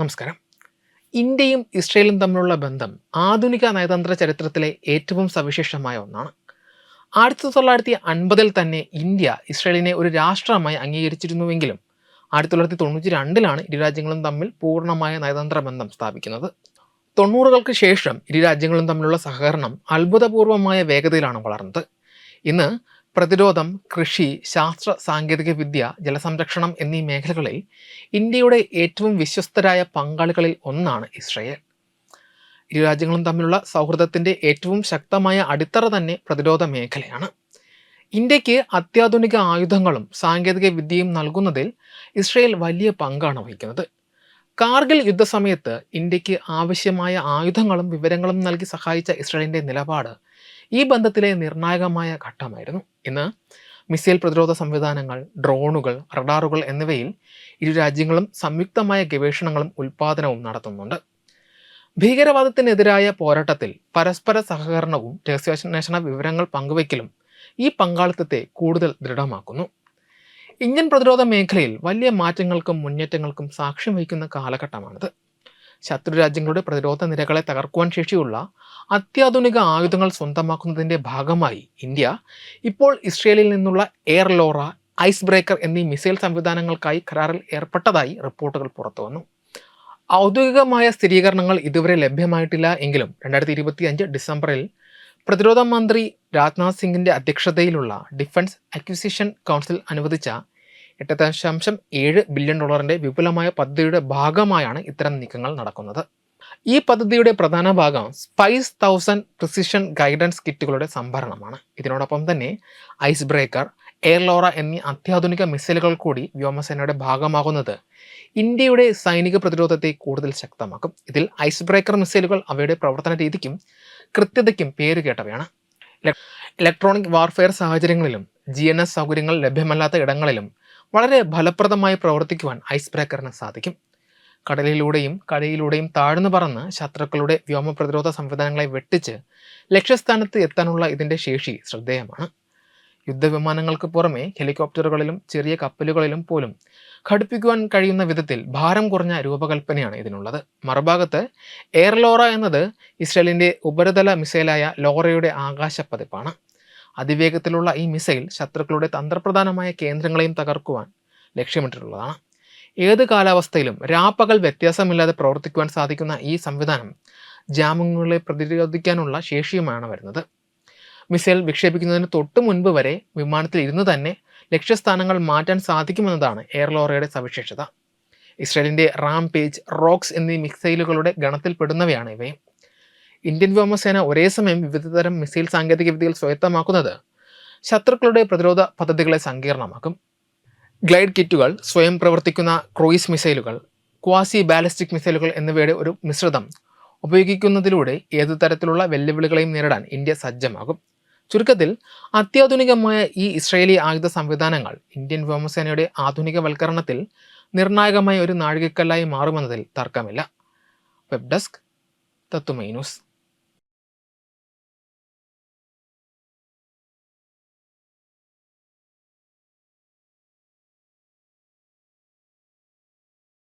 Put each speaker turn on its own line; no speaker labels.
നമസ്കാരം. ഇന്ത്യയും ഇസ്രയേലും തമ്മിലുള്ള ബന്ധം ആധുനിക നയതന്ത്ര ചരിത്രത്തിലെ ഏറ്റവും സവിശേഷമായ ഒന്നാണ്. ആയിരത്തി തൊള്ളായിരത്തി അൻപതിൽ തന്നെ ഇന്ത്യ ഇസ്രയേലിനെ ഒരു രാഷ്ട്രമായി അംഗീകരിച്ചിരുന്നുവെങ്കിലും ആയിരത്തി തൊള്ളായിരത്തി തൊണ്ണൂറ്റി രണ്ടിലാണ് ഇരു രാജ്യങ്ങളും തമ്മിൽ പൂർണമായ നയതന്ത്ര ബന്ധം സ്ഥാപിക്കുന്നത്. തൊണ്ണൂറുകൾക്ക് ശേഷം ഇരു രാജ്യങ്ങളും തമ്മിലുള്ള സഹകരണം അത്ഭുതപൂർവമായ വേഗതയിലാണ് വളർന്നത്. ഇന്ന് പ്രതിരോധം കൃഷി ശാസ്ത്ര സാങ്കേതിക വിദ്യ ജലസംരക്ഷണം എന്നീ മേഖലകളിൽ ഇന്ത്യയുടെ ഏറ്റവും വിശ്വസ്തരായ പങ്കാളികളിൽ ഒന്നാണ് ഇസ്രയേൽ. ഇരു രാജ്യങ്ങളും തമ്മിലുള്ള സൗഹൃദത്തിന്റെ ഏറ്റവും ശക്തമായ അടിത്തറ തന്നെ പ്രതിരോധ മേഖലയാണ്. ഇന്ത്യയ്ക്ക് അത്യാധുനിക ആയുധങ്ങളും സാങ്കേതിക വിദ്യയും നൽകുന്നതിൽ ഇസ്രയേൽ വലിയ പങ്കാണ് വഹിക്കുന്നത്. കാർഗിൽ യുദ്ധസമയത്ത് ഇന്ത്യയ്ക്ക് ആവശ്യമായ ആയുധങ്ങളും വിവരങ്ങളും നൽകി സഹായിച്ച ഇസ്രയേലിന്റെ നിലപാട് ഈ ബന്ധത്തിലെ നിർണായകമായ ഘട്ടമായിരുന്നു. ഇന്ന് മിസൈൽ പ്രതിരോധ സംവിധാനങ്ങൾ ഡ്രോണുകൾ റഡാറുകൾ എന്നിവയിൽ ഇരു രാജ്യങ്ങളും സംയുക്തമായ ഗവേഷണങ്ങളും ഉൽപാദനവും നടത്തുന്നുണ്ട്. ഭീകരവാദത്തിനെതിരായ പോരാട്ടത്തിൽ പരസ്പര സഹകരണവും രഹസ്യാന്വേഷണ വിവരങ്ങൾ പങ്കുവയ്ക്കലും ഈ പങ്കാളിത്തത്തെ കൂടുതൽ ദൃഢമാക്കുന്നു. ഇന്ത്യൻ പ്രതിരോധ മേഖലയിൽ വലിയ മാറ്റങ്ങൾക്കും മുന്നേറ്റങ്ങൾക്കും സാക്ഷ്യം വഹിക്കുന്ന കാലഘട്ടമാണിത്. ശത്രു രാജ്യങ്ങളുടെ പ്രതിരോധ നിരകളെ തകർക്കുവാൻ ശേഷിയുള്ള അത്യാധുനിക ആയുധങ്ങൾ സ്വന്തമാക്കുന്നതിന്റെ ഭാഗമായി ഇന്ത്യ ഇപ്പോൾ ഇസ്രയേലിൽ നിന്നുള്ള എയർ ലോറ ഐസ് ബ്രേക്കർ എന്നീ മിസൈൽ സംവിധാനങ്ങൾക്കായി കരാറിൽ ഏർപ്പെട്ടതായി റിപ്പോർട്ടുകൾ പുറത്തു വന്നു. ഔദ്യോഗികമായ സ്ഥിരീകരണങ്ങൾ ഇതുവരെ ലഭ്യമായിട്ടില്ല എങ്കിലും രണ്ടായിരത്തി ഇരുപത്തി അഞ്ച് ഡിസംബറിൽ പ്രതിരോധ മന്ത്രി രാജ്നാഥ് സിംഗിന്റെ അധ്യക്ഷതയിലുള്ള ഡിഫൻസ് അക്വിസിഷൻ കൗൺസിൽ അനുവദിച്ച എട്ട് ദശാംശം ഏഴ് ബില്യൺ ഡോളറിന്റെ വിപുലമായ പദ്ധതിയുടെ ഭാഗമായാണ് ഇത്തരം നീക്കങ്ങൾ നടക്കുന്നത്. ഈ പദ്ധതിയുടെ പ്രധാന ഭാഗം സ്പൈസ് തൗസൻഡ് പ്രിസിഷൻ ഗൈഡൻസ് കിറ്റുകളുടെ സംഭരണമാണ്. ഇതിനോടൊപ്പം തന്നെ ഐസ് ബ്രേക്കർ എയർലോറ എന്നീ അത്യാധുനിക മിസൈലുകൾ കൂടി വ്യോമസേനയുടെ ഭാഗമാകുന്നത് ഇന്ത്യയുടെ സൈനിക പ്രതിരോധത്തെ കൂടുതൽ ശക്തമാക്കും. ഇതിൽ ഐസ് ബ്രേക്കർ മിസൈലുകൾ അവയുടെ പ്രവർത്തന രീതിക്കും കൃത്യതയ്ക്കും പേരുകേട്ടവയാണ് ഇലക്ട്രോണിക് വാർഫെയർ സാഹചര്യങ്ങളിലും ജി എൻ എസ് സൗകര്യങ്ങൾ ലഭ്യമല്ലാത്ത ഇടങ്ങളിലും വളരെ ഫലപ്രദമായി പ്രവർത്തിക്കുവാൻ ഐസ് ബ്രേക്കറിന് സാധിക്കും. കടലിലൂടെയും കരയിലൂടെയും താഴ്ന്നു പറന്ന് ശത്രുക്കളുടെ വ്യോമ പ്രതിരോധ സംവിധാനങ്ങളെ വെട്ടിച്ച് ലക്ഷ്യസ്ഥാനത്ത് എത്താനുള്ള ഇതിന്റെ ശേഷി ശ്രദ്ധേയമാണ്. യുദ്ധവിമാനങ്ങൾക്ക് പുറമെ ഹെലികോപ്റ്ററുകളിലും ചെറിയ കപ്പലുകളിലും പോലും ഘടിപ്പിക്കുവാൻ കഴിയുന്ന വിധത്തിൽ ഭാരം കുറഞ്ഞ രൂപകൽപ്പനയാണ് ഇതിനുള്ളത്. മറുഭാഗത്ത് എയർലോറ എന്നത് ഇസ്രയേലിന്റെ ഉപരിതല മിസൈലായ ലോറയുടെ ആകാശ പതിപ്പാണ് അതിവേഗത്തിലുള്ള ഈ മിസൈൽ ശത്രുക്കളുടെ തന്ത്രപ്രധാനമായ കേന്ദ്രങ്ങളെയും തകർക്കുവാൻ ലക്ഷ്യമിട്ടിട്ടുള്ളതാണ്. ഏത് കാലാവസ്ഥയിലും രാപ്പകൽ വ്യത്യാസമില്ലാതെ പ്രവർത്തിക്കുവാൻ സാധിക്കുന്ന ഈ സംവിധാനം ജാമുകളെ പ്രതിരോധിക്കാനുള്ള ശേഷിയുമാണ് വരുന്നത്. മിസൈൽ വിക്ഷേപിക്കുന്നതിന് തൊട്ട് മുൻപ് വരെ വിമാനത്തിൽ ഇരുന്ന് തന്നെ ലക്ഷ്യസ്ഥാനങ്ങൾ മാറ്റാൻ സാധിക്കുമെന്നതാണ് എയർലോറയുടെ സവിശേഷത. ഇസ്രയേലിന്റെ റാം പേജ് റോക്സ് എന്നീ മിസൈലുകളുടെ ഗണത്തിൽപ്പെടുന്നവയാണ് ഇവയും. ഇന്ത്യൻ വ്യോമസേന ഒരേ സമയം വിവിധതരം മിസൈൽ സാങ്കേതിക വിദ്യകൾ സ്വായത്തമാക്കുന്നത് ശത്രുക്കളുടെ പ്രതിരോധ പദ്ധതികളെ സങ്കീർണമാക്കും. ഗ്ലൈഡ് കിറ്റുകൾ സ്വയം പ്രവർത്തിക്കുന്ന ക്രൂയിസ് മിസൈലുകൾ ക്വാസി ബാലിസ്റ്റിക് മിസൈലുകൾ എന്നിവയുടെ ഒരു മിശ്രിതം ഉപയോഗിക്കുന്നതിലൂടെ ഏതു തരത്തിലുള്ള വെല്ലുവിളികളെയും നേരിടാൻ ഇന്ത്യ സജ്ജമാകും. ചുരുക്കത്തിൽ അത്യാധുനികമായ ഈ ഇസ്രയേലി ആയുധ സംവിധാനങ്ങൾ ഇന്ത്യൻ വ്യോമസേനയുടെ ആധുനികവൽക്കരണത്തിൽ നിർണായകമായ ഒരു നാഴികക്കല്ലായി മാറുമെന്നതിൽ തർക്കമില്ല. വെബ് ഡെസ്ക് തത്തുമൈ ന്യൂസ്.